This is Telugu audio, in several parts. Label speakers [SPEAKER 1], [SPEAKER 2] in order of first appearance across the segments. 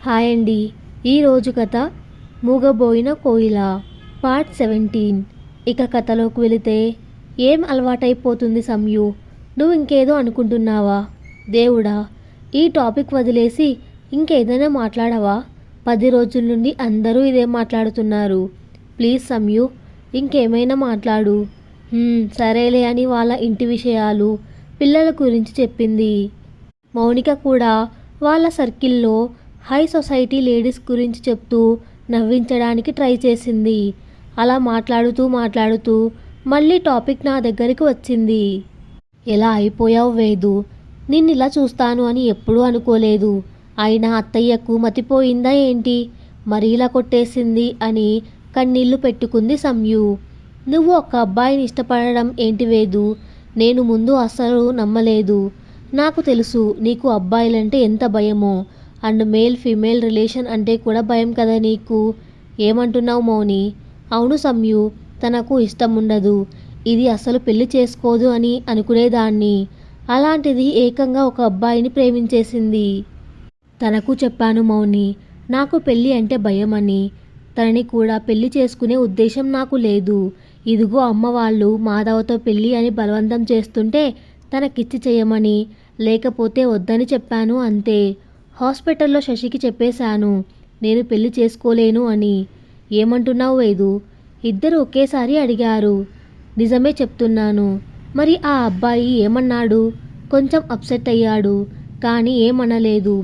[SPEAKER 1] హాయ్ అండి. ఈరోజు కథ మూగబోయిన కోయిల పార్ట్ సెవెంటీన్ ఇక కథలోకి వెళితే ఏం అలవాటైపోతుంది సమ్యు? నువ్వు ఇంకేదో అనుకుంటున్నావా? దేవుడా ఈ టాపిక్ వదిలేసి ఇంకేదైనా మాట్లాడవా? పది రోజుల నుండి అందరూ ఇదే మాట్లాడుతున్నారు. ప్లీజ్ సమ్యు ఇంకేమైనా మాట్లాడు. సరేలే అని వాళ్ళ ఇంటి విషయాలు పిల్లల గురించి చెప్పింది. మౌనిక కూడా వాళ్ళ సర్కిల్లో హై సొసైటీ లేడీస్ గురించి చెప్తూ నవ్వించడానికి ట్రై చేసింది. అలా మాట్లాడుతూ మాట్లాడుతూ మళ్ళీ టాపిక్ నా దగ్గరికి వచ్చింది. ఎలా అయిపోయావు వేదు? నిన్ను ఇలా చూస్తాను అని ఎప్పుడూ అనుకోలేదు. అయినా అత్తయ్యకు మతిపోయిందా ఏంటి? మరి ఇలా కొట్టేసింది అని కన్నీళ్ళు పెట్టుకుంది సంయు నువ్వు ఒక అబ్బాయిని ఇష్టపడడం ఏంటి వేదు? నేను ముందు అస్సలు నమ్మలేదు. నాకు తెలుసు నీకు అబ్బాయిలంటే ఎంత భయమో. అండ్ మేల్ ఫీమేల్ రిలేషన్ అంటే కూడా భయం కదా నీకు? ఏమంటున్నావు మౌని? అవును సమ్యు తనకు ఇష్టం ఉండదు. ఇది అసలు పెళ్ళి చేసుకోదు అని అనుకునేదాన్ని. అలాంటిది ఏకంగా ఒక అబ్బాయిని ప్రేమించేసింది. తనకు చెప్పాను మౌని నాకు పెళ్ళి అంటే భయం అని. తనని కూడా పెళ్ళి చేసుకునే ఉద్దేశం నాకు లేదు. ఇదిగో అమ్మ వాళ్ళు మాధవతో పెళ్ళి అని బలవంతం చేస్తుంటే తనకిచ్చి చేయమని లేకపోతే వద్దని చెప్పాను అంతే. హాస్పిటల్లో శశికి చెప్పేశాను. నేను పెళ్ళి చేసుకోలేను అని. ఏమంటున్నావు వేదు? ఇద్దరు ఒకేసారి అడిగారు. నిజమే చెప్తున్నాను. మరి ఆ అబ్బాయి ఏమన్నాడు? కొంచెం అప్సెట్ అయ్యాడు కానీ ఏమనలేదు.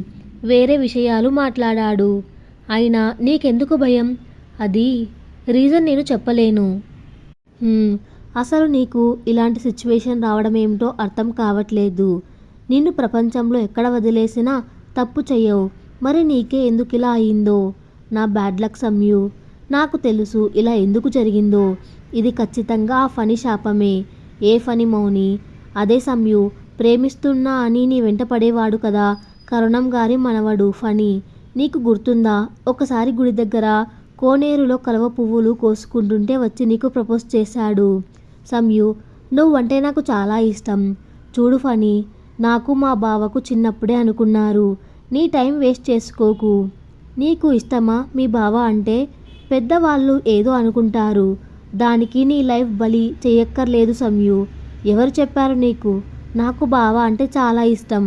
[SPEAKER 1] వేరే విషయాలు మాట్లాడాడు. అయినా నీకెందుకు భయం? అది రీజన్ నేను చెప్పలేను. అసలు నీకు ఇలాంటి సిచ్యువేషన్ రావడం ఏమిటో అర్థం కావట్లేదు. నిన్ను ప్రపంచంలో ఎక్కడ వదిలేసినా తప్పు చెయ్యవు. మరి నీకే ఎందుకు ఇలా అయిందో? నా బ్యాడ్ లక్ సమ్యు. నాకు తెలుసు ఇలా ఎందుకు జరిగిందో. ఇది ఖచ్చితంగా ఆ ఫని శాపమే. ఏ ఫని మౌని? అదే సమ్యు. ప్రేమిస్తున్నా అని నీ వెంట పడేవాడు కదా. కరుణం గారి మనవడు ఫని నీకు గుర్తుందా? ఒకసారి గుడి దగ్గర కోనేరులో కలవ పువ్వులు కోసుకుంటుంటే వచ్చి నీకు ప్రపోజ్ చేశాడు. సమ్యు నువ్వంటే నాకు చాలా ఇష్టం. చూడు ఫని నాకు మా బావకు చిన్నప్పుడే అనుకున్నారు. నీ టైం వేస్ట్ చేసుకోకు. నీకు ఇష్టమా మీ బావ అంటే పెద్దవాళ్ళు ఏదో అనుకుంటారు. దానికి నీ లైఫ్ బలి చేయక్కర్లేదు సమ్యు. ఎవరు చెప్పారు నీకు? నాకు బావ అంటే చాలా ఇష్టం.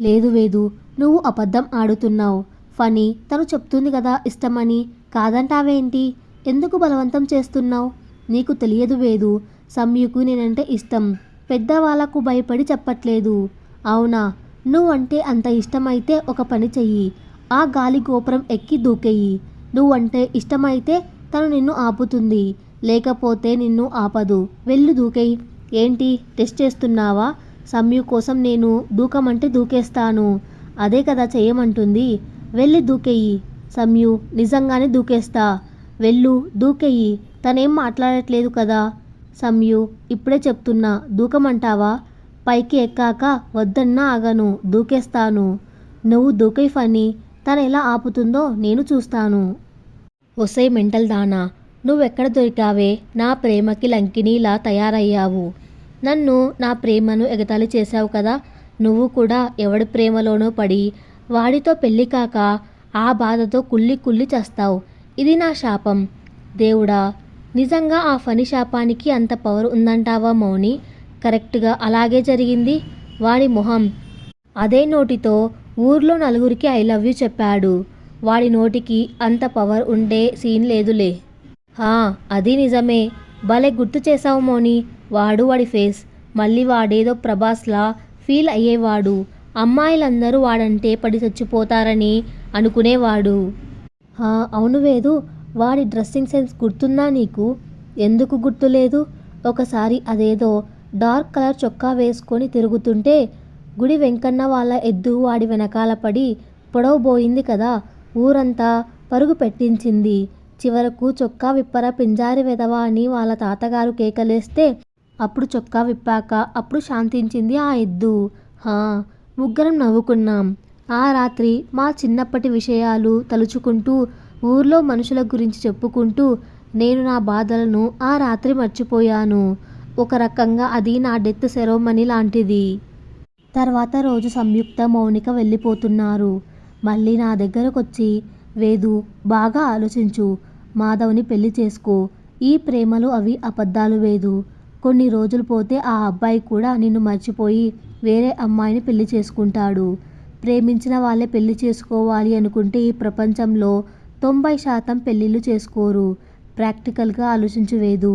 [SPEAKER 1] లేదు వేదు నువ్వు అబద్ధం ఆడుతున్నావు. ఫనీ తను చెప్తుంది కదా ఇష్టమని. కాదంటావేంటి ఎందుకు బలవంతం చేస్తున్నావు? నీకు తెలియదు వేదు సమ్యుకు నేనంటే ఇష్టం. పెద్దవాళ్ళకు భయపడి చెప్పట్లేదు. అవునా? నువ్వంటే అంత ఇష్టమైతే ఒక పని చెయ్యి. ఆ గాలి గోపురం ఎక్కి దూకేయి. నువ్వంటే ఇష్టమైతే తను నిన్ను ఆపుతుంది. లేకపోతే నిన్ను ఆపదు. వెళ్ళి దూకేయి. ఏంటి? టెస్ట్ చేస్తున్నావా? సమ్యు కోసం నేను దూకమంటే దూకేస్తాను. అదే కదా చేయమంటుంది. వెళ్ళి దూకేయి. సమ్యు నిజంగానే దూకేస్తా. వెళ్ళు దూకేయి. తనేం మాట్లాడట్లేదు కదా? సమ్యు ఇప్పుడే చెప్తున్నా. దూకమంటావా? పైకి ఎక్కాక వద్దన్నా ఆగను దూకేస్తాను. నువ్వు దూకై ఫని తను ఎలా ఆపుతుందో నేను చూస్తాను. ఒసై మెంటల్ దానా నువ్వెక్కడ దొరికావే? నా ప్రేమకి లంకినీలా తయారయ్యావు. నన్ను నా ప్రేమను ఎగతాళి చేశావు కదా? నువ్వు కూడా ఎవడి ప్రేమలోనో పడి వాడితో పెళ్ళి కాక ఆ బాధతో కుళ్ళి కుళ్ళి చేస్తావు. ఇది నా శాపం. దేవుడా నిజంగా ఆ ఫని శాపానికి అంత పవర్ ఉందంటావా మౌని? కరెక్ట్గా అలాగే జరిగింది. వాడి మొహం. అదే నోటితో ఊర్లో నలుగురికి ఐ లవ్ యూ చెప్పాడు. వాడి నోటికి అంత పవర్ ఉండే సీన్ లేదులే. హా అది నిజమే. భలే గుర్తు చేశావు మోని. వాడు వాడి ఫేస్. మళ్ళీ వాడేదో ప్రభాస్లా ఫీల్ అయ్యేవాడు. అమ్మాయిలందరూ వాడంటే పడి చచ్చిపోతారని అనుకునేవాడు. హా అవును వేదు. వాడి డ్రెస్సింగ్ సెన్స్ గుర్తుందా నీకు? ఎందుకు గుర్తులేదు? ఒకసారి అదేదో డార్క్ కలర్ చొక్కా వేసుకొని తిరుగుతుంటే గుడి వెంకన్న వాళ్ళ ఎద్దు వాడి వెనకాల పడి పొడవబోయింది కదా ఊరంతా పరుగు పెట్టించింది. చివరకు చొక్కా విప్పర పింజారి వెదవా అని వాళ్ళ తాతగారు కేకలేస్తే అప్పుడు చొక్కా విప్పాక అప్పుడు శాంతించింది ఆ ఎద్దు. హా ముగ్గురం నవ్వుకున్నాం. ఆ రాత్రి మా చిన్నప్పటి విషయాలు తలుచుకుంటూ ఊర్లో మనుషుల గురించి చెప్పుకుంటూ నేను నా బాధలను ఆ రాత్రి మర్చిపోయాను. ఒక రకంగా అది నా డెత్ సెరోమనీ లాంటిది. తర్వాత రోజు సంయుక్త మౌనిక వెళ్ళిపోతున్నారు. మళ్ళీ నా దగ్గరకొచ్చి వేదు బాగా ఆలోచించు. మాధవ్ని పెళ్ళి చేసుకో. ఈ ప్రేమలు అవి అబద్ధాలు వేదు. కొన్ని రోజులు పోతే ఆ అబ్బాయి కూడా నిన్ను మర్చిపోయి వేరే అమ్మాయిని పెళ్ళి చేసుకుంటాడు. ప్రేమించిన వాళ్ళే పెళ్ళి చేసుకోవాలి అనుకుంటే ఈ ప్రపంచంలో తొంభై శాతం పెళ్ళిళ్ళు చేసుకోరు. ప్రాక్టికల్గా ఆలోచించు వేదు.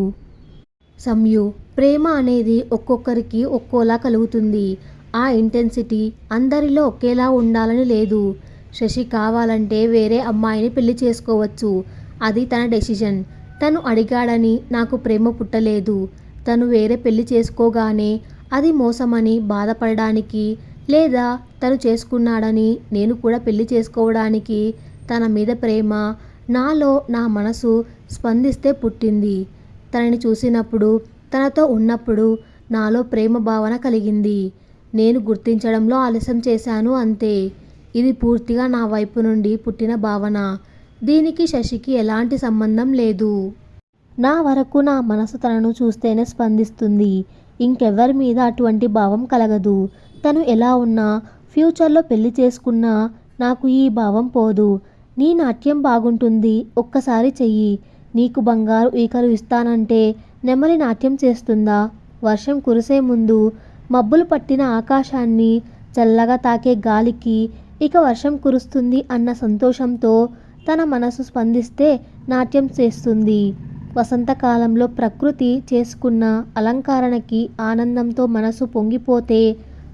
[SPEAKER 1] సంయు ప్రేమ అనేది ఒక్కొక్కరికి ఒక్కోలా కలుగుతుంది. ఆ ఇంటెన్సిటీ అందరిలో ఒకేలా ఉండాలని లేదు. శశి కావాలంటే వేరే అమ్మాయిని పెళ్ళి చేసుకోవచ్చు. అది తన డెసిషన్. తను అడిగాడని నాకు ప్రేమ పుట్టలేదు. తను వేరే పెళ్ళి చేసుకోగానే అది మోసమని బాధపడడానికి లేదా తను చేసుకున్నాడని నేను కూడా పెళ్ళి చేసుకోవడానికి తన మీద ప్రేమ నాలో నా మనసు స్పందిస్తే పుట్టింది. తనని చూసినప్పుడు తనతో ఉన్నప్పుడు నాలో ప్రేమ భావన కలిగింది. నేను గుర్తించడంలో ఆలస్యం చేశాను అంతే. ఇది పూర్తిగా నా వైపు నుండి పుట్టిన భావన. దీనికి శశికి ఎలాంటి సంబంధం లేదు. నా వరకు నా మనసు తనను చూస్తేనే స్పందిస్తుంది. ఇంకెవ్వరి మీద అటువంటి భావం కలగదు. తను ఎలా ఉన్నా ఫ్యూచర్లో పెళ్ళి చేసుకున్నా నాకు ఈ భావం పోదు. నీ నాట్యం బాగుంటుంది. ఒక్కసారి చెయ్యి. నీకు బంగారు ఈకలు ఇస్తానంటే నెమలి నాట్యం చేస్తుందా? వర్షం కురిసే ముందు మబ్బులు పట్టిన ఆకాశాన్ని చల్లగా తాకే గాలికి ఇక వర్షం కురుస్తుంది అన్న సంతోషంతో తన మనసు స్పందిస్తే నాట్యం చేస్తుంది. వసంతకాలంలో ప్రకృతి చేసుకున్న అలంకరణకి ఆనందంతో మనసు పొంగిపోతే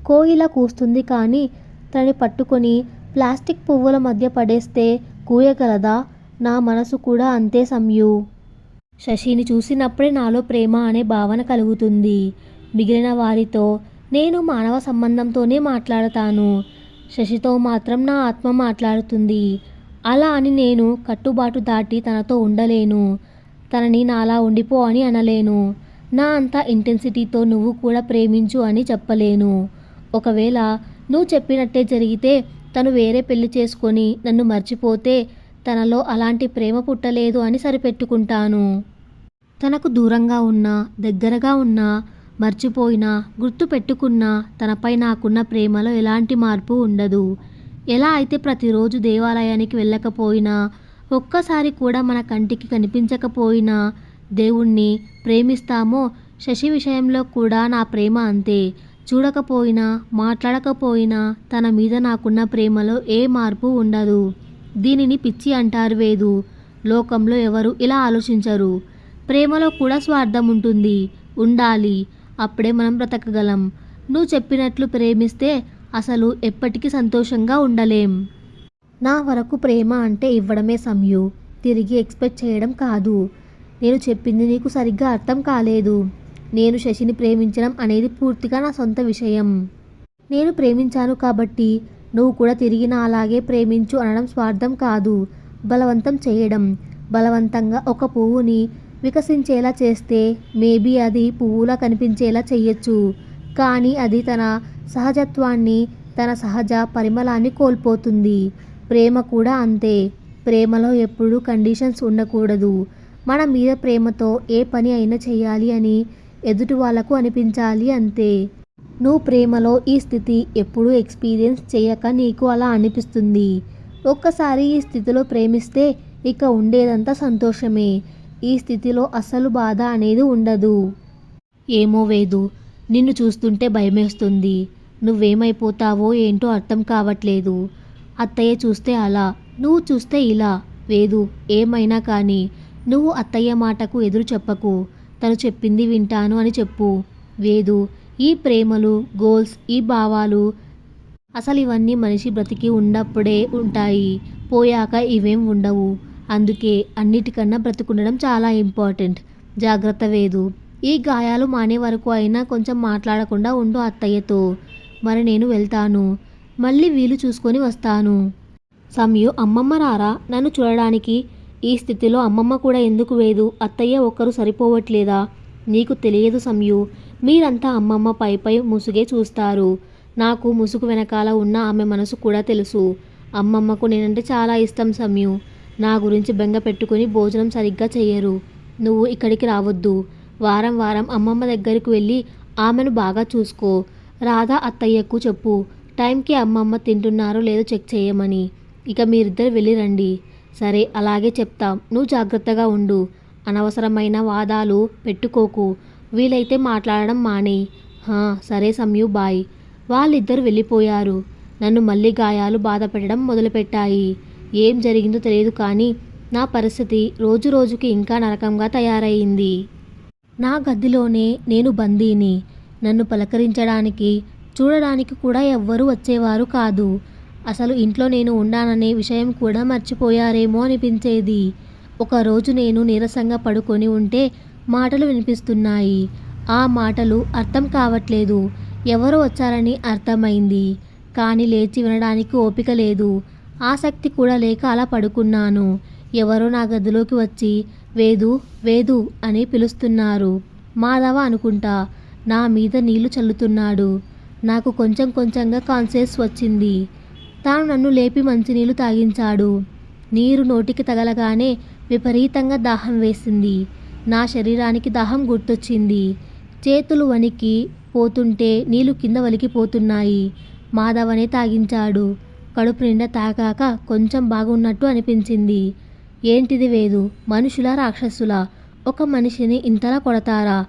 [SPEAKER 1] కోయిల కూస్తుంది కానీ తనని పట్టుకొని ప్లాస్టిక్ పువ్వుల మధ్య పడేస్తే కూయగలదా? నా మనసు కూడా అంతే సంయు శశిని చూసినప్పుడే నాలో ప్రేమ అనే భావన కలుగుతుంది. మిగిలిన వారితో నేను మానవ సంబంధంతోనే మాట్లాడతాను. శశితో మాత్రం నా ఆత్మ మాట్లాడుతుంది. అలా అని నేను కట్టుబాటు దాటి తనతో ఉండలేను. తనని నాలా ఉండిపో అని అనలేను. నా అంత ఇంటెన్సిటీతో నువ్వు కూడా ప్రేమించు అని చెప్పలేను. ఒకవేళ నువ్వు చెప్పినట్టే జరిగితే తను వేరే పెళ్ళి చేసుకొని నన్ను మర్చిపోతే తనలో అలాంటి ప్రేమ పుట్టలేదు అని సరిపెట్టుకుంటాను. తనకు దూరంగా ఉన్నా దగ్గరగా ఉన్నా మర్చిపోయినా గుర్తు పెట్టుకున్నా తనపై నాకున్న ప్రేమలో ఎలాంటి మార్పు ఉండదు. ఎలా అయితే ప్రతిరోజు దేవాలయానికి వెళ్ళకపోయినా ఒక్కసారి కూడా మన కంటికి కనిపించకపోయినా దేవుణ్ణి ప్రేమిస్తామో శశి విషయంలో కూడా నా ప్రేమ అంతే. చూడకపోయినా మాట్లాడకపోయినా తన మీద నాకున్న ప్రేమలో ఏ మార్పు ఉండదు. దీనిని పిచ్చి అంటారు వేదు. లోకంలో ఎవరు ఇలా ఆలోచించరు. ప్రేమలో కూడా స్వార్థం ఉంటుంది. ఉండాలి. అప్పుడే మనం బ్రతకగలం. నువ్వు చెప్పినట్లు ప్రేమిస్తే అసలు ఎప్పటికీ సంతోషంగా ఉండలేం. నా వరకు ప్రేమ అంటే ఇవ్వడమే సమయం. తిరిగి ఎక్స్పెక్ట్ చేయడం కాదు. నేను చెప్పింది నీకు సరిగ్గా అర్థం కాలేదు. నేను శశిని ప్రేమించడం అనేది పూర్తిగా నా సొంత విషయం. నేను ప్రేమించాను కాబట్టి నువ్వు కూడా తిరిగి నా అలాగే ప్రేమించు అనడం స్వార్థం కాదు. బలవంతం చేయడం. బలవంతంగా ఒక పువ్వుని వికసించేలా చేస్తే మేబీ అది పువ్వులా కనిపించేలా చేయొచ్చు కానీ అది తన సహజత్వాన్ని తన సహజ పరిమళాన్ని కోల్పోతుంది. ప్రేమ కూడా అంతే. ప్రేమలో ఎప్పుడూ కండిషన్స్ ఉండకూడదు. మన మీద ప్రేమతో ఏ పని అయినా చేయాలి అని ఎదుటి వాళ్ళకు అనిపించాలి అంతే. నువ్వు ప్రేమలో ఈ స్థితి ఎప్పుడూ ఎక్స్పీరియన్స్ చేయక నీకు అలా అనిపిస్తుంది. ఒక్కసారి ఈ స్థితిలో ప్రేమిస్తే ఇక ఉండేదంతా సంతోషమే. ఈ స్థితిలో అసలు బాధ అనేది ఉండదు. ఏమో వేదు నిన్ను చూస్తుంటే భయమేస్తుంది. నువ్వేమైపోతావో ఏంటో అర్థం కావట్లేదు. అత్తయ్య చూస్తే అలా నువ్వు చూస్తే ఇలా. వేదు ఏమైనా కానీ నువ్వు అత్తయ్య మాటకు ఎదురు చెప్పకు. తను చెప్పింది వింటాను అని చెప్పు. వేదు ఈ ప్రేమలు గోల్స్ ఈ భావాలు అసలు ఇవన్నీ మనిషి బ్రతికి ఉన్నప్పుడే ఉంటాయి. పోయాక ఇవేం ఉండవు. అందుకే అన్నిటికన్నా బ్రతుకుండడం చాలా ఇంపార్టెంట్. జాగ్రత్త వేదు. ఈ గాయాలు మానే వరకు అయినా కొంచెం మాట్లాడకుండా ఉండు అత్తయ్యతో. మరి నేను వెళ్తాను. మళ్ళీ వీలు చూసుకొని వస్తాను. సమయు అమ్మమ్మ రారా? నన్ను చూడడానికి ఈ స్థితిలో అమ్మమ్మ కూడా ఎందుకు వేదు? అత్తయ్య ఒక్కరు సరిపోవట్లేదా? నీకు తెలియదు సమయు. మీరంతా అమ్మమ్మ పై పై ముసుగే చూస్తారు. నాకు ముసుగు వెనకాల ఉన్న ఆమె మనసు కూడా తెలుసు. అమ్మమ్మకు నేనంటే చాలా ఇష్టం సమ్యు. నా గురించి బెంగ పెట్టుకుని భోజనం సరిగ్గా చెయ్యరు. నువ్వు ఇక్కడికి రావద్దు. వారం వారం అమ్మమ్మ దగ్గరికి వెళ్ళి ఆమెను బాగా చూసుకో. రాధా అత్తయ్యకు చెప్పు. టైంకి అమ్మమ్మ తింటున్నారో లేదో చెక్ చేయమని. ఇక మీరిద్దరు వెళ్ళి రండి. సరే అలాగే చెప్తాం. నువ్వు జాగ్రత్తగా ఉండు. అనవసరమైన వాదాలు పెట్టుకోకు. వీలైతే మాట్లాడడం మానే. హా సరే సమ్యు బాయ్. వాళ్ళిద్దరు వెళ్ళిపోయారు. నన్ను మళ్ళీ గాయాలు బాధ పెట్టడం మొదలుపెట్టాయి. ఏం జరిగిందో తెలియదు కానీ నా పరిస్థితి రోజు రోజుకి ఇంకా నరకంగా తయారయింది నా గదిలోనే నేను బందీని. నన్ను పలకరించడానికి చూడడానికి కూడా ఎవ్వరూ వచ్చేవారు కాదు. అసలు ఇంట్లో నేను ఉన్నాననే విషయం కూడా మర్చిపోయారేమో అనిపించేది. ఒకరోజు నేను నీరసంగా పడుకొని ఉంటే మాటలు వినిపిస్తున్నాయి. ఆ మాటలు అర్థం కావట్లేదు. ఎవరు వచ్చారని అర్థమైంది. కానీ లేచి వినడానికి ఓపిక లేదు. ఆసక్తి కూడా లేక అలా పడుకున్నాను. ఎవరో నా గదిలోకి వచ్చి వేదు వేదు అని పిలుస్తున్నారు. మాధవ అనుకుంటా నా మీద నీళ్ళు చల్లుతున్నాడు. నాకు కొంచెం కొంచెంగా కాన్షియస్ వచ్చింది. తాను నన్ను లేపి మంచినీళ్ళు తాగించాడు. నీరు నోటికి తగలగానే విపరీతంగా దాహం వేసింది. నా శరీరానికి దాహం గుర్తొచ్చింది. చేతులు వణికి పోతుంటే నీళ్ళు కింద వలికిపోతున్నాయి. మాధవనే తాగించాడు. కడుపు నిండా తాగాక కొంచెం బాగున్నట్టు అనిపించింది. ఏంటిది వేదు? మనుషుల రాక్షసులా? ఒక మనిషిని ఇంతలా కొడతారా?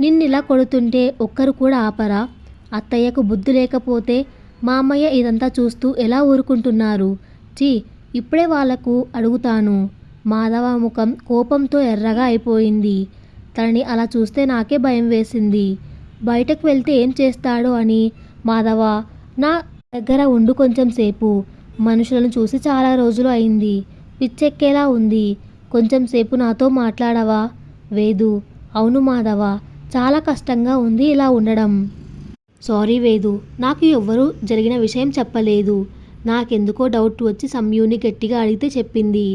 [SPEAKER 1] నిన్నిలా కొడుతుంటే ఒక్కరు కూడా ఆపరా? అత్తయ్యకు బుద్ధి లేకపోతే మా అమ్మయ్య ఇదంతా చూస్తూ ఎలా ఊరుకుంటున్నారు? చీ ఇప్పుడే వాళ్ళకు అడుగుతాను. మాధవ ముఖం కోపంతో ఎర్రగా అయిపోయింది. తనని అలా చూస్తే నాకే భయం వేసింది. బయటకు వెళ్తే ఏం చేస్తాడో అని. మాధవ నా దగ్గర ఉండు కొంచెం సేపు. మనుషులను చూసి చాలా రోజులు అయింది. పిచ్చెక్కేలా ఉంది. కొంచెం సేపు నాతో మాట్లాడవా? వేదు అవును మాధవ చాలా కష్టంగా ఉంది ఇలా ఉండడం. సారీ వేదు నాకు ఎవ్వరూ జరిగిన విషయం చెప్పలేదు. నాకెందుకో డౌట్ వచ్చి సంయూని గట్టిగా అడిగితే చెప్పింది.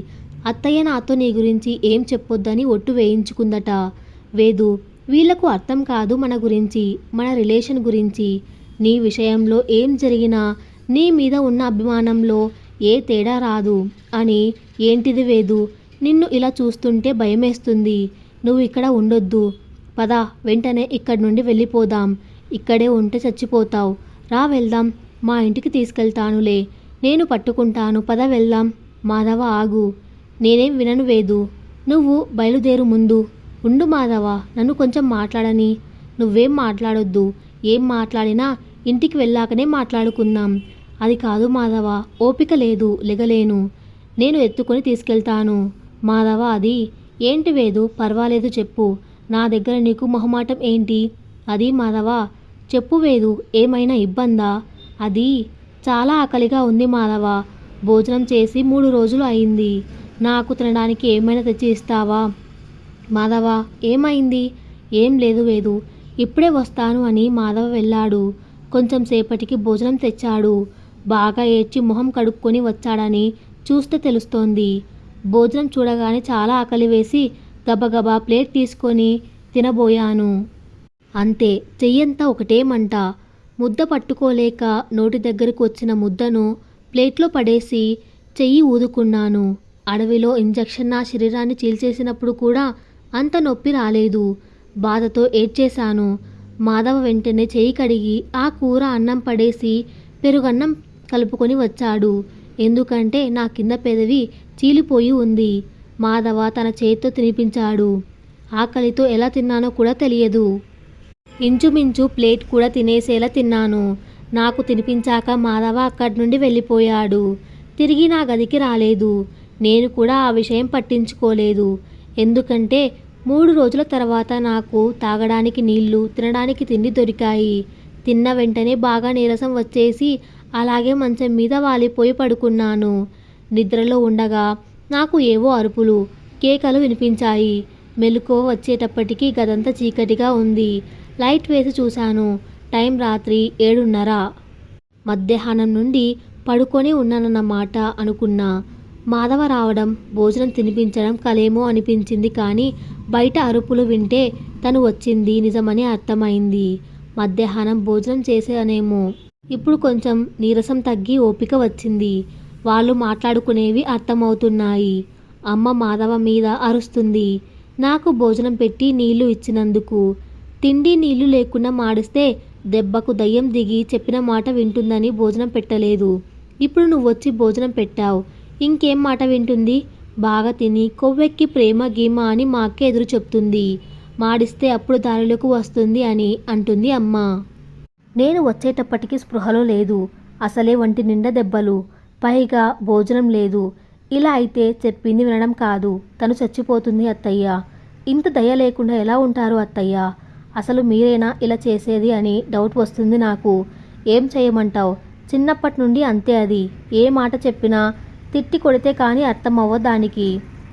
[SPEAKER 1] అత్తయ్య నాతో నీ గురించి ఏం చెప్పొద్దని ఒట్టు వేయించుకుందట. వేదు వీళ్ళకు అర్థం కాదు మన గురించి మన రిలేషన్ గురించి. నీ విషయంలో ఏం జరిగినా నీ మీద ఉన్న అభిమానంలో ఏ తేడా రాదు. అని ఏంటిది వేదు? నిన్ను ఇలా చూస్తుంటే భయమేస్తుంది. నువ్వు ఇక్కడ ఉండొద్దు. పద వెంటనే ఇక్కడి నుండి వెళ్ళిపోదాం. ఇక్కడే ఉంటే చచ్చిపోతావు. రా వెళ్దాం. మా ఇంటికి తీసుకెళ్తానులే. నేను పట్టుకుంటాను. పద వెళ్దాం. మాధవ ఆగు. నేనేం వినను వేదు. నువ్వు బయలుదేరు ముందు. ఉండు మాధవ నన్ను కొంచెం మాట్లాడని. నువ్వేం మాట్లాడొద్దు. ఏం మాట్లాడినా ఇంటికి వెళ్ళాకనే మాట్లాడుకుందాం. అది కాదు మాధవ ఓపిక లేదు లెగలేను. నేను ఎత్తుకొని తీసుకెళ్తాను. మాధవ అది ఏంటి వేదు? పర్వాలేదు చెప్పు. నా దగ్గర నీకు మొహమాటం ఏంటి? అది మాధవ చెప్పు వేదు ఏమైనా ఇబ్బందా? అది చాలా ఆకలిగా ఉంది మాధవ. భోజనం చేసి మూడు రోజులు అయింది. నాకు తినడానికి ఏమైనా తెచ్చి ఇస్తావా మాధవ ఏమైంది? ఏం లేదు వేదు. ఇప్పుడే వస్తాను అని మాధవ వెళ్ళాడు. కొంచెం సేపటికి భోజనం తెచ్చాడు. బాగా ఏడ్చి మొహం కడుక్కొని వచ్చాడని చూస్తే తెలుస్తోంది. భోజనం చూడగానే చాలా ఆకలి వేసి గబగబా ప్లేట్ తీసుకొని తినబోయాను. అంతే చెయ్యంతా ఒకటేమంట ముద్ద పట్టుకోలేక నోటి దగ్గరకు వచ్చిన ముద్దను ప్లేట్లో పడేసి చెయ్యి ఊదుకున్నాను. అడవిలో ఇంజెక్షన్ నా శరీరాన్ని చీల్చేసినప్పుడు కూడా అంత నొప్పి రాలేదు. బాధతో ఏడ్చేశాను. మాధవ వెంటనే చేయి కడిగి ఆ కూర అన్నం పడేసి పెరుగన్నం కలుపుకొని వచ్చాడు. ఎందుకంటే నా కింద పెదవి చీలిపోయి ఉంది. మాధవ తన చేతితో తినిపించాడు. ఆకలితో ఎలా తిన్నానో కూడా తెలియదు. ఇంచుమించు ప్లేట్ కూడా తినేసేలా తిన్నాను. నాకు తినిపించాక మాధవ అక్కడి నుండి వెళ్ళిపోయాడు. తిరిగి నా గదికి రాలేదు. నేను కూడా ఆ విషయం పట్టించుకోలేదు. ఎందుకంటే మూడు రోజుల తర్వాత నాకు తాగడానికి నీళ్ళు తినడానికి తిండి దొరికాయి. తిన్న వెంటనే బాగా నీరసం వచ్చేసి అలాగే మంచం మీద వాలిపోయి పడుకున్నాను. నిద్రలో ఉండగా నాకు ఏవో అరుపులు కేకలు వినిపించాయి. మెలకువ వచ్చేటప్పటికి గదంతా చీకటిగా ఉంది. లైట్ వేసి చూశాను. టైం రాత్రి ఏడున్నర. మధ్యాహ్నం నుండి పడుకొని ఉన్నానన్నమాట అనుకున్నా. మాధవ రావడం భోజనం తినిపించడం కలేమో అనిపించింది కానీ బయట అరుపులు వింటే తను వచ్చింది నిజమని అర్థమైంది. మధ్యాహ్నం భోజనం చేసేదనేమో ఇప్పుడు కొంచెం నీరసం తగ్గి ఓపిక వచ్చింది. వాళ్ళు మాట్లాడుకునేవి అర్థమవుతున్నాయి. అమ్మ మాధవ మీద అరుస్తుంది. నాకు భోజనం పెట్టి నీళ్ళు ఇచ్చినందుకు. తిండి నీళ్ళు లేకుండా మాడిస్తే దెబ్బకు దయ్యం దిగి చెప్పిన మాట వింటుందని భోజనం పెట్టలేదు. ఇప్పుడు నువ్వు వచ్చి భోజనం పెట్టావు. ఇంకేం మాట వింటుంది? బాగా తిని కొవ్వెక్కి ప్రేమ గీమ అని మా అక్క ఎదురు చెప్తుంది. మాడిస్తే అప్పుడు దారిలోకి వస్తుంది అని అంటుంది అమ్మ. నేను వచ్చేటప్పటికి స్పృహలో లేదు. అసలే వంటి నిండా దెబ్బలు. పైగా భోజనం లేదు. ఇలా అయితే చెప్పింది వినడం కాదు. తను చచ్చిపోతుంది అత్తయ్య. ఇంత దయ లేకుండా ఎలా ఉంటారు అత్తయ్య? అసలు మీరేనా ఇలా చేసేది అని డౌట్ వస్తుంది నాకు. ఏం చేయమంటావు? చిన్నప్పటి నుండి అంతే అది. ఏ మాట చెప్పినా తిట్టి కొడితే కానీ అర్థం దానికి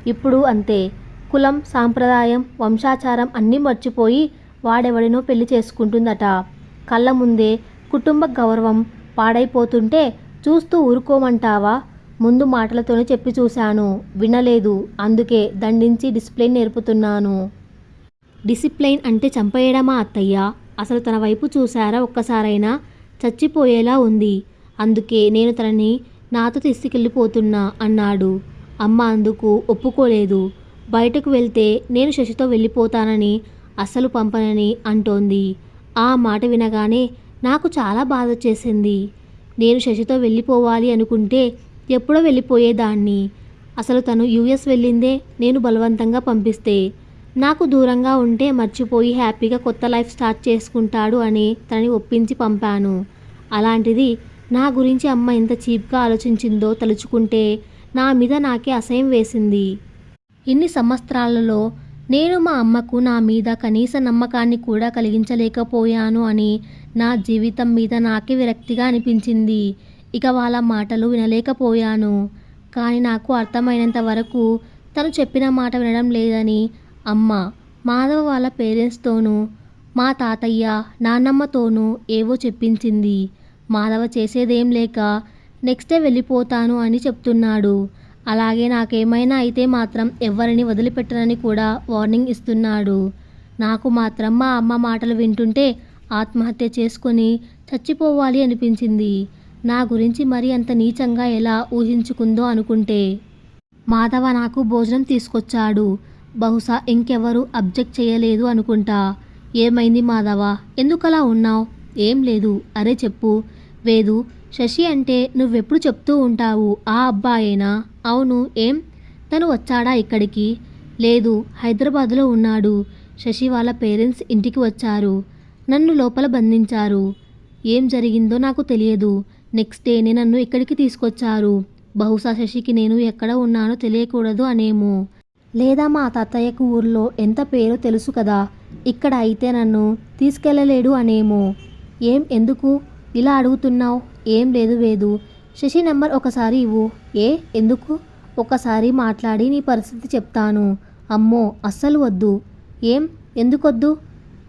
[SPEAKER 1] ఇప్పుడు అంతే. కులం సాంప్రదాయం వంశాచారం అన్నీ మర్చిపోయి వాడెవడినో పెళ్ళి చేసుకుంటుందట. కళ్ళ ముందే కుటుంబ గౌరవం పాడైపోతుంటే చూస్తూ ఊరుకోమంటావా? ముందు మాటలతోనే చెప్పి చూశాను. వినలేదు. అందుకే దండించి డిసిప్లైన్ నేర్పుతున్నాను. డిసిప్లైన్ అంటే చంపేయడమా అత్తయ్య? అసలు తన వైపు చూసారా ఒక్కసారైనా? చచ్చిపోయేలా ఉంది. అందుకే నేను తనని నాతో తీసుకెళ్ళిపోతున్నా అన్నాడు. అమ్మ అందుకు ఒప్పుకోలేదు. బయటకు వెళ్తే నేను శశితో వెళ్ళిపోతానని అస్సలు పంపనని అంటోంది. ఆ మాట వినగానే నాకు చాలా బాధ చేసింది. నేను శశితో వెళ్ళిపోవాలి అనుకుంటే ఎప్పుడో వెళ్ళిపోయేదాన్ని. అసలు తను యూఎస్ వెళ్ళిందే నేను బలవంతంగా పంపిస్తే. నాకు దూరంగా ఉంటే మర్చిపోయి హ్యాపీగా కొత్త లైఫ్ స్టార్ట్ చేసుకుంటాడు అని తనని ఒప్పించి పంపాను. అలాంటిది నా గురించి అమ్మ ఎంత చీప్గా ఆలోచించిందో తలుచుకుంటే నా మీద నాకే అసహ్యం వేసింది. ఇన్ని సంవత్సరాలలో నేను మా అమ్మకు నా మీద కనీస నమ్మకాన్ని కూడా కలిగించలేకపోయాను అని నా జీవితం మీద నాకే విరక్తిగా అనిపించింది. ఇక వాళ్ళ మాటలు వినలేకపోయాను. కానీ నాకు అర్థమైనంత వరకు తను చెప్పిన మాట వినడం లేదని అమ్మ మాధవ వాళ్ళ పేరెంట్స్తోనూ మా తాతయ్య నాన్నమ్మతోనూ ఏవో చెప్పించింది. మాధవ చేసేదేం లేక నెక్స్ట్ డే వెళ్ళిపోతాను అని చెప్తున్నాడు. అలాగే నాకేమైనా అయితే మాత్రం ఎవరిని వదిలిపెట్టనని కూడా వార్నింగ్ ఇస్తున్నాడు. నాకు మాత్రం మా అమ్మ మాటలు వింటుంటే ఆత్మహత్య చేసుకొని చచ్చిపోవాలి అనిపించింది. నా గురించి మరి అంత నీచంగా ఎలా ఊహించుకుందో అనుకుంటే. మాధవ నాకు భోజనం తీసుకొచ్చాడు. బహుశా ఇంకెవరూ అబ్జెక్ట్ చేయలేదు అనుకుంటా. ఏమైంది మాధవ? ఎందుకలా ఉన్నావు? ఏం లేదు. అరే చెప్పు. వేదు శశి అంటే నువ్వెప్పుడు చెప్తూ ఉంటావు ఆ అబ్బాయేనా? అవును. ఏం? తను వచ్చాడా ఇక్కడికి? లేదు. హైదరాబాదులో ఉన్నాడు. శశి వాళ్ళ పేరెంట్స్ ఇంటికి వచ్చారు. నన్ను లోపల బంధించారు. ఏం జరిగిందో నాకు తెలియదు. నెక్స్ట్ డేనే నన్ను ఇక్కడికి తీసుకొచ్చారు. బహుశా శశికి నేను ఎక్కడ ఉన్నానో తెలియకూడదు అనేమో. లేదా మా తాతయ్యకు ఊర్లో ఎంత పేరో తెలుసు కదా. ఇక్కడ అయితే నన్ను తీసుకెళ్ళలేడు అనేమో. ఏం ఎందుకు? ఇలా అడుగుతున్నావు? ఏం లేదు వేదు. శశి నెంబర్ ఒకసారి ఇవ్వు. ఏ? ఎందుకు? ఒకసారి మాట్లాడి నీ పరిస్థితి చెప్తాను. అమ్మో అస్సలు వద్దు. ఏం? ఎందుకొద్దు?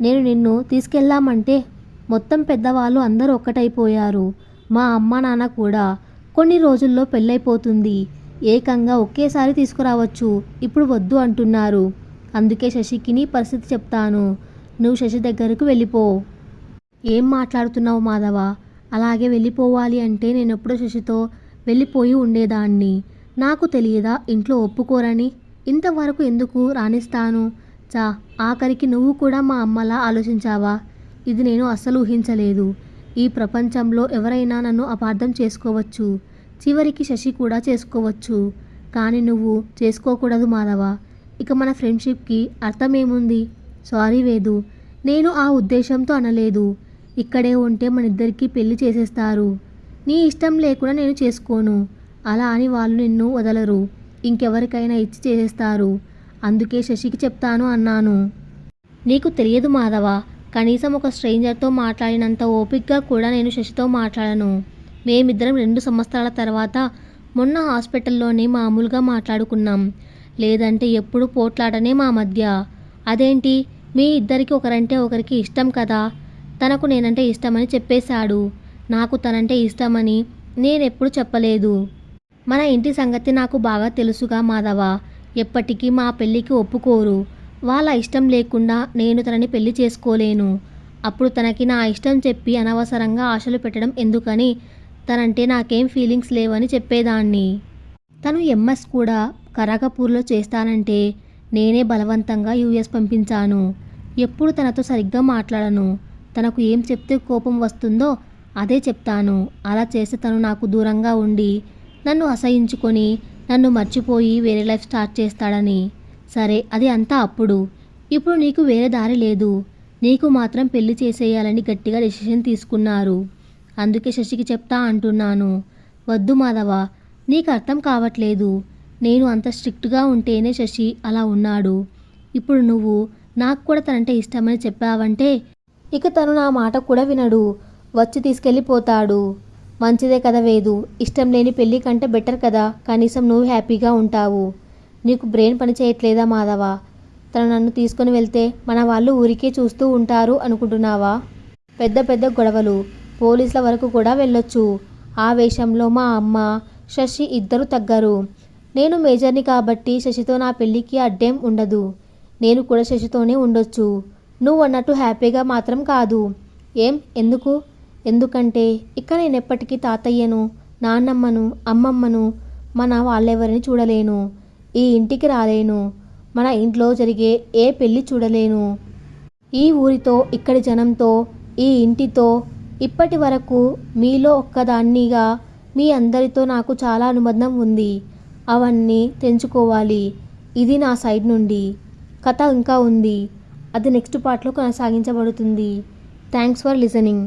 [SPEAKER 1] నేను నిన్ను తీసుకెళ్దామంటే మొత్తం పెద్దవాళ్ళు అందరూ ఒక్కటైపోయారు. మా అమ్మ నాన్న కూడా. కొన్ని రోజుల్లో పెళ్ళైపోతుంది. ఏకంగా ఒకేసారి తీసుకురావచ్చు. ఇప్పుడు వద్దు అంటున్నారు. అందుకే శశికి నీ పరిస్థితి చెప్తాను. నువ్వు శశి దగ్గరకు వెళ్ళిపో. ఏం మాట్లాడుతున్నావు మాధవ? అలాగే వెళ్ళిపోవాలి అంటే నేను ఎప్పుడో శశితో వెళ్ళిపోయి ఉండేదాన్ని. నాకు తెలియదా? ఇంట్లో ఒప్పుకోరని. ఇంతవరకు ఎందుకు రాణిస్తాను? చా ఆఖరికి నువ్వు కూడా మా అమ్మలా ఆలోచించావా? ఇది నేను అస్సలు ఊహించలేదు. ఈ ప్రపంచంలో ఎవరైనా నన్ను అపార్థం చేసుకోవచ్చు. చివరికి శశి కూడా చేసుకోవచ్చు. కానీ నువ్వు చేసుకోకూడదు మాధవ. ఇక మన ఫ్రెండ్షిప్కి అర్థమేముంది? సారీ వేదు. నేను ఆ ఉద్దేశంతో అనలేదు. ఇక్కడే ఉంటే మన ఇద్దరికీ పెళ్ళి చేసేస్తారు. నీ ఇష్టం లేకుండా నేను చేసుకోను. అలా అని వాళ్ళు నిన్ను వదలరు. ఇంకెవరికైనా ఇచ్చి చేసేస్తారు. అందుకే శశికి చెప్తాను అన్నాను. నీకు తెలియదు మాధవ కనీసం ఒక స్ట్రేంజర్తో మాట్లాడినంత ఓపిక్గా కూడా నేను శశితో మాట్లాడను. మేమిద్దరం రెండు సంవత్సరాల తర్వాత మొన్న హాస్పిటల్లోనే మామూలుగా మాట్లాడుకున్నాం. లేదంటే ఎప్పుడు పోట్లాడనే మా మధ్య. అదేంటి? మీ ఇద్దరికి ఒకరంటే ఒకరికి ఇష్టం కదా? తనకు నేనంటే ఇష్టమని చెప్పేశాడు. నాకు తనంటే ఇష్టమని నేనెప్పుడు చెప్పలేదు. మన ఇంటి సంగతి నాకు బాగా తెలుసుగా మాధవ. ఎప్పటికీ మా పెళ్ళికి ఒప్పుకోరు. వాళ్ళ ఇష్టం లేకుండా నేను తనని పెళ్ళి చేసుకోలేను. అప్పుడు తనకి నా ఇష్టం చెప్పి అనవసరంగా ఆశలు పెట్టడం ఎందుకని? తనంటే నాకేం ఫీలింగ్స్ లేవని చెప్పేదాన్ని. తను ఎంఎస్ కూడా కరగపూర్లో చేస్తానంటే నేనే బలవంతంగా యూఎస్ పంపించాను. ఎప్పుడు తనతో సరిగ్గా మాట్లాడను. తనకు ఏం చెప్తే కోపం వస్తుందో అదే చెప్తాను. అలా చేస్తే తను నాకు దూరంగా ఉండి నన్ను అసహించుకొని నన్ను మర్చిపోయి వేరే లైఫ్ స్టార్ట్ చేస్తాడని. సరే అది అంతా అప్పుడు. ఇప్పుడు నీకు వేరే దారి లేదు. నీకు మాత్రం పెళ్ళి చేసేయాలని గట్టిగా డెసిషన్ తీసుకున్నారు. అందుకే శశికి చెప్తా అంటున్నాను. వద్దు మాధవ నీకు అర్థం కావట్లేదు. నేను అంత స్ట్రిక్ట్గా ఉంటేనే శశి అలా ఉన్నాడు. ఇప్పుడు నువ్వు నాకు కూడా తనంటే ఇష్టమని చెప్పావంటే ఇక తను నా మాట కూడా వినడు. వచ్చి తీసుకెళ్ళిపోతాడు. మంచిదే కదా వేదు. ఇష్టం లేని పెళ్ళి కంటే బెటర్ కదా. కనీసం నువ్వు హ్యాపీగా ఉంటావు. నీకు బ్రెయిన్ పని చేయట్లేదా మాధవ? తను నన్ను తీసుకొని వెళ్తే మన వాళ్ళు ఊరికే చూస్తూ ఉంటారు అనుకుంటున్నావా? పెద్ద పెద్ద గొడవలు. పోలీసుల వరకు కూడా వెళ్ళొచ్చు. ఆ వేషంలో మా అమ్మ శశి ఇద్దరు తగ్గరు. నేను మేజర్ని కాబట్టి శశితో నా పెళ్ళికి అడ్డేం ఉండదు. నేను కూడా శశితోనే ఉండొచ్చు. నువ్వు అన్నట్టు హ్యాపీగా మాత్రం కాదు. ఏం? ఎందుకు? ఎందుకంటే ఇక్కడ నేను ఎప్పటికీ తాతయ్యను నాన్నమ్మను అమ్మమ్మను మన వాళ్ళెవరిని చూడలేను. ఈ ఇంటికి రాలేను. మన ఇంట్లో జరిగే ఏ పెళ్ళి చూడలేను. ఈ ఊరితో ఇక్కడి జనంతో ఈ ఇంటితో ఇప్పటి వరకు మీలో ఒక్కదాన్నిగా మీ అందరితో నాకు చాలా అనుబంధం ఉంది. అవన్నీ తెంచుకోవాలి. ఇది నా సైడ్ నుండి. కథ ఇంకా ఉంది. అది నెక్స్ట్ పార్ట్లో కొనసాగించబడుతుంది. Thanks for listening